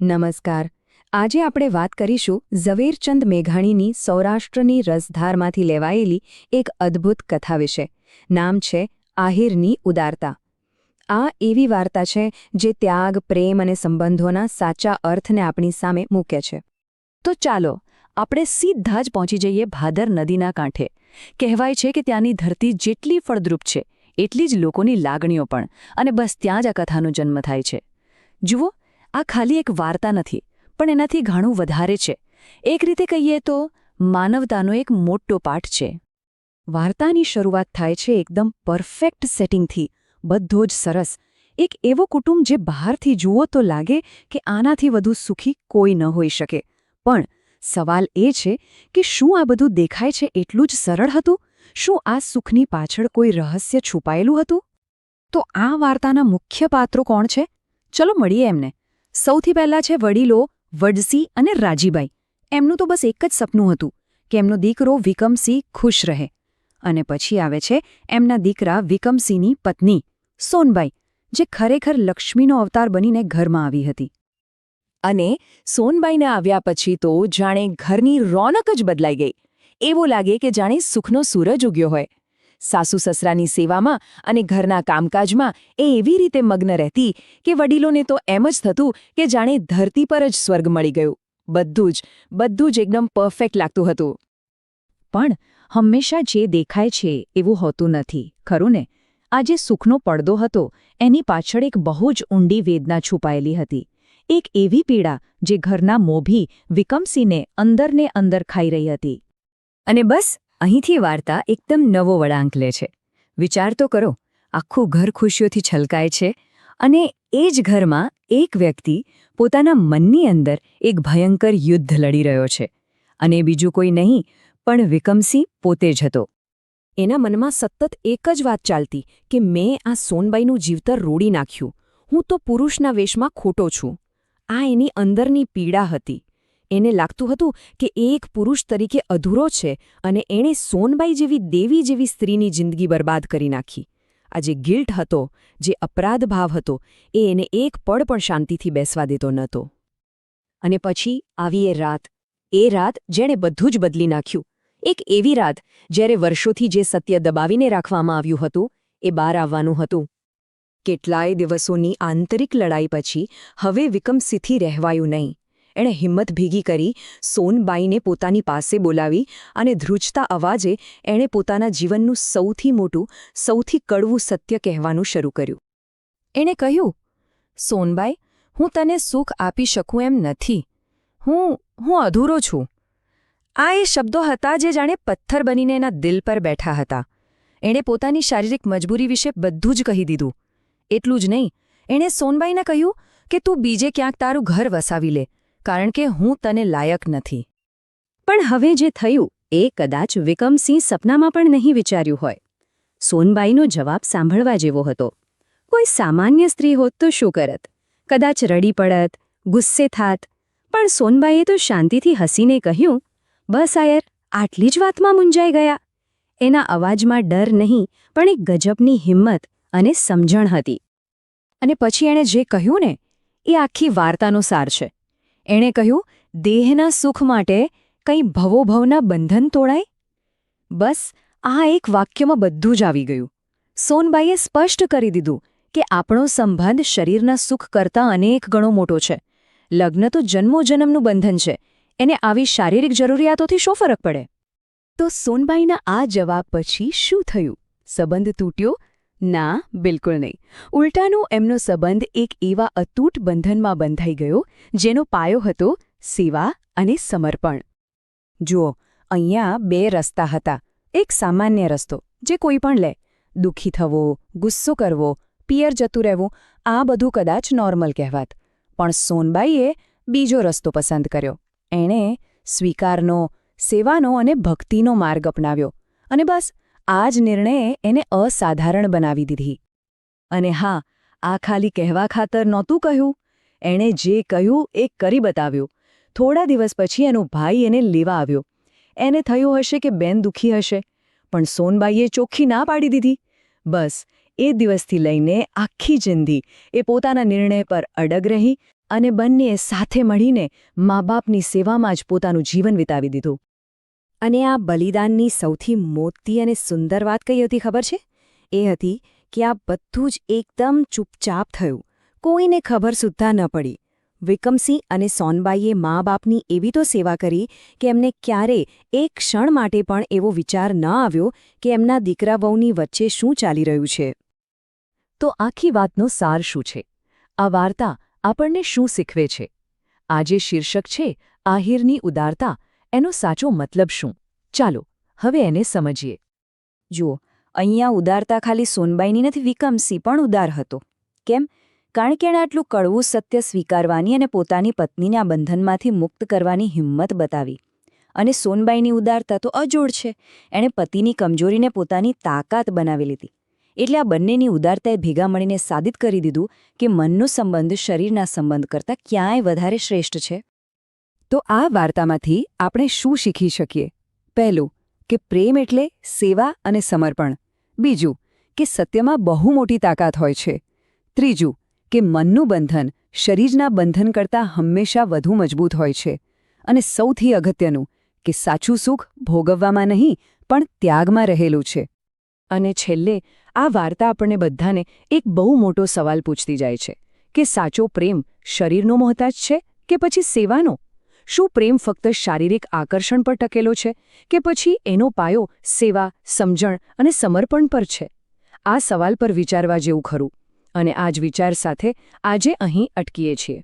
નમસ્કાર. આજે આપણે વાત કરીશું ઝવેરચંદ મેઘાણીની સૌરાષ્ટ્રની રસધારમાંથી લેવાયેલી એક અદ્ભુત કથા વિશે. નામ છે આહિરની ઉદારતા. આ એવી વાર્તા છે જે ત્યાગ, પ્રેમ અને સંબંધોના સાચા અર્થને આપણી સામે મૂકે છે. તો ચાલો, આપણે સીધા જ પહોંચી જઈએ ભાદર નદીના કાંઠે. કહેવાય છે કે ત્યાંની ધરતી જેટલી ફળદ્રુપ છે, એટલી જ લોકોની લાગણીઓ પણ. અને બસ ત્યાં જ આ કથાનો જન્મ થાય છે. જુઓ આ ખાલી એક વાર્તા નથી, પણ એનાથી ઘણું વધારે છે. એક રીતે કહીએ તો, માનવતાનો એક મોટો પાઠ છે. વાર્તાની શરૂઆત થાય છે એકદમ પરફેક્ટ સેટિંગથી, બધો જ સરસ. એક એવો કુટુંબ જે બહારથી જુઓ તો લાગે કે આનાથી વધુ સુખી કોઈ ન હોઈ શકે. પણ સવાલ એ છે કે શું આ બધું દેખાય છે એટલું જ સરળ હતું? શું આ સુખની પાછળ કોઈ રહસ્ય છુપાયેલું હતું? તો આ વાર્તાના મુખ્ય પાત્રો કોણ છે? ચલો મળીએ એમને. સૌથી પહેલાં છે વડીલો, વડસી અને રાજીબાઈ. એમનું તો બસ એક જ સપનું હતું, કે એમનો દીકરો વિકમસિંહ ખુશ રહે. અને પછી આવે છે એમના દીકરા વિકમસિંહની પત્ની, સોનબાઈ, જે ખરેખર લક્ષ્મીનો અવતાર બનીને ઘરમાં આવી હતી. અને સોનબાઈને આવ્યા પછી તો જાણે ઘરની રોનક જ બદલાઈ ગઈ. એવું લાગે કે જાણે સુખનો સૂરજ ઉગ્યો હોય. સાસુ સસરાની સેવામાં અને ઘરના કામકાજમાં એ એવી રીતે મગ્ન રહેતી કે વડીલોને તો એમ જ થતું કે જાણે ધરતી પર જ સ્વર્ગ મળી ગયું. બધું જ બધું જ એકદમ પરફેક્ટ લાગતું હતું. પણ હંમેશા જે દેખાય છે એવું હોતું નથી, ખરું ને? આ જે સુખનો પડદો હતો, એની પાછળ એક બહુ જ ઊંડી વેદના છુપાયેલી હતી. એક એવી પીડા જે ઘરના મોભી વિકમસીને અંદરને અંદર ખાઈ રહી હતી. અને બસ અહીંથી વાર્તા એકદમ નવો વળાંક લે છે. વિચાર તો કરો, આખું ઘર ખુશીઓથી છલકાય છે અને એ જ ઘરમાં એક વ્યક્તિ પોતાના મનની અંદર એક ભયંકર યુદ્ધ લડી રહ્યો છે. અને બીજું કોઈ નહીં, પણ વિકમસિંહ પોતે જ હતો. એના મનમાં સતત એક જ વાત ચાલતી કે મેં આ સોનબાઈનું જીવતર રોડી નાખ્યું. હું તો પુરુષના વેશમાં ખોટો છું. આ એની અંદરની પીડા હતી. એને લાગતું હતું કે એક પુરુષ તરીકે અધૂરો છે અને એણે સોનબાઈ જેવી દેવી જેવી સ્ત્રીની જિંદગી બરબાદ કરી નાખી. આ જે ગિલ્ટ હતો, જે અપરાધ ભાવ હતો, એ એને એક પળ પણ શાંતિથી બેસવા દેતો નહોતો. અને પછી આવી એ રાત. એ રાત જેણે બધું જ બદલી નાખ્યું. એક એવી રાત જ્યારે વર્ષોથી જે સત્ય દબાવીને રાખવામાં આવ્યું હતું, એ બહાર આવવાનું હતું. કેટલાય દિવસોની આંતરિક લડાઈ પછી હવે વિકમસિથી રહેવાયું નહીં. એણે હિંમત ભેગી કરી સોનબાઈને પોતાની પાસે બોલાવી અને ધ્રુજતા અવાજે એણે પોતાના જીવનનું સૌથી મોટું, સૌથી કડવું સત્ય કહેવાનું શરૂ કર્યું. એણે કહ્યું, સોનબાઈ, હું તને સુખ આપી શકું એમ નથી. હું હું અધૂરો છું. આ એ શબ્દો હતા જે જાણે પથ્થર બનીને એના દિલ પર બેઠા હતા. એણે પોતાની શારીરિક મજબૂરી વિશે બધું જ કહી દીધું. એટલું જ નહીં. એણે સોનબાઈને કહ્યું કે તું બીજે ક્યાંક તારું ઘર વસાવી લે. કારણ કે હું તને લાયક નથી. પણ હવે જે થયું, એ કદાચ વિકમસિંહ સપનામાં પણ નહીં વિચાર્યું હોય. સોનબાઈનો જવાબ સાંભળવા જેવો હતો. કોઈ સામાન્ય સ્ત્રી હોત તો શું કરત? કદાચ રડી પડત, ગુસ્સે થાત. પણ સોનબાઈએ તો શાંતિથી હસીને કહ્યું, બસ આયર આટલી જ વાતમાં મૂંઝાઈ ગયા. એના અવાજમાં ડર નહીં, પણ એક ગજબની હિંમત અને સમજણ હતી. અને પછી એણે જે કહ્યું ને, એ આખી વાર્તાનો સાર છે. એણે કહ્યું, દેહના સુખ માટે કંઈ ભવોભવના બંધન તોડાય? બસ, આ એક વાક્યમાં બધું જ આવી ગયું. સોનબાઈએ સ્પષ્ટ કરી દીધું કે આપણો સંબંધ શરીરના સુખ કરતાં અનેક ગણો મોટો છે. લગ્ન તો જન્મોજન્મનું બંધન છે. એને આવી શારીરિક જરૂરિયાતોથી શો ફરક પડે? તો સોનબાઈના આ જવાબ પછી શું થયું? સંબંધ તૂટ્યો ના, બિલકુલ નહીં. ઉલટાનું એમનો સંબંધ એક એવા અતૂટ બંધનમાં બંધાઈ ગયો, જેનો પાયો હતો સેવા અને સમર્પણ. જુઓ, અહીંયા બે રસ્તા હતા. એક સામાન્ય રસ્તો, જે કોઈ પણ લે. દુઃખી થવો, ગુસ્સો કરવો, પિયર જતું રહેવું, આ બધું કદાચ નોર્મલ કહેવાત. પણ સોનબાઈએ બીજો રસ્તો પસંદ કર્યો. એણે સ્વીકારનો, સેવાનો અને ભક્તિનો માર્ગ અપનાવ્યો. અને બસ આ જ નિર્ણયે એને અસાધારણ બનાવી દીધી. અને હા, આ ખાલી કહેવા ખાતર નહોતું કહ્યું. એણે જે કહ્યું એ કરી બતાવ્યું. થોડા દિવસ પછી એનો ભાઈ એને લેવા આવ્યો. એને થયું હશે કે બેન દુઃખી હશે. પણ સોનબાઈએ ચોખ્ખી ના પાડી દીધી. બસ, એ દિવસથી લઈને આખી જિંદગી એ પોતાના નિર્ણય પર અડગ રહી અને બંનેએ સાથે મળીને મા બાપની સેવામાં જ પોતાનું જીવન વિતાવી દીધું. અને આ બલિદાનની સૌથી મોતી અને સુંદર વાત કઈ હતી ખબર છે? એ હતી કે આ બધું જ એકદમ ચૂપચાપ થયું. કોઈને ખબર સુદ્ધા ન પડી. વિક્રમસિંહ અને સોનબાઈએ મા બાપની એવી તો સેવા કરી કે એમને ક્યારે એક ક્ષણ માટે પણ એવો વિચાર ન આવ્યો કે એમના દીકરા વહુની વચ્ચે શું ચાલી રહ્યું છે. તો આખી વાતનો સાર શું છે? આ વાર્તા આપણને શું શીખવે છે? આજે શીર્ષક છે, આહિરની ઉદારતા એનો સાચો મતલબ શું? ચાલો, હવે એને સમજીએ. જુઓ, અહીંયા ઉદારતા ખાલી સોનબાઈની નથી વિકમસી પણ ઉદાર હતો. કેમ? કારણ કે એણે આટલું કડવું સત્ય સ્વીકારવાની અને પોતાની પત્નીને આ બંધનમાંથી મુક્ત કરવાની હિંમત બતાવી. અને સોનબાઈની ઉદારતા તો અજોડ છે. એણે પતિની કમજોરીને પોતાની તાકાત બનાવી લીધી. એટલે આ બંનેની ઉદારતાએ ભેગા મળીને સાબિત કરી દીધું કે મનનો સંબંધ શરીરના સંબંધ કરતાં ક્યાંય વધારે શ્રેષ્ઠ છે. તો આ વાર્તામાંથી આપણે શું શીખી શકીએ? પહેલું, કે પ્રેમ એટલે સેવા અને સમર્પણ. બીજું, કે સત્યમાં બહુ મોટી તાકાત હોય છે. ત્રીજું, કે મનનું બંધન શરીરના બંધન કરતાં હંમેશા વધુ મજબૂત હોય છે. અને સૌથી અગત્યનું, કે સાચું સુખ ભોગવવામાં નહીં, પણ ત્યાગમાં રહેલું છે. અને છેલ્લે, આ વાર્તા આપણને બધાને એક બહુ મોટો સવાલ પૂછતી જાય છે, કે સાચો પ્રેમ શરીરનો મોહતાજ છે કે પછી સેવાનો? શું પ્રેમ ફક્ત શારીરિક આકર્ષણ પર ટકેલો છે કે પછી એનો પાયો સેવા, સમજણ અને સમર્પણ પર છે? આ સવાલ પર વિચારવા જેવું ખરું અને આ જ વિચાર સાથે આજે અહીં અટકીએ છીએ.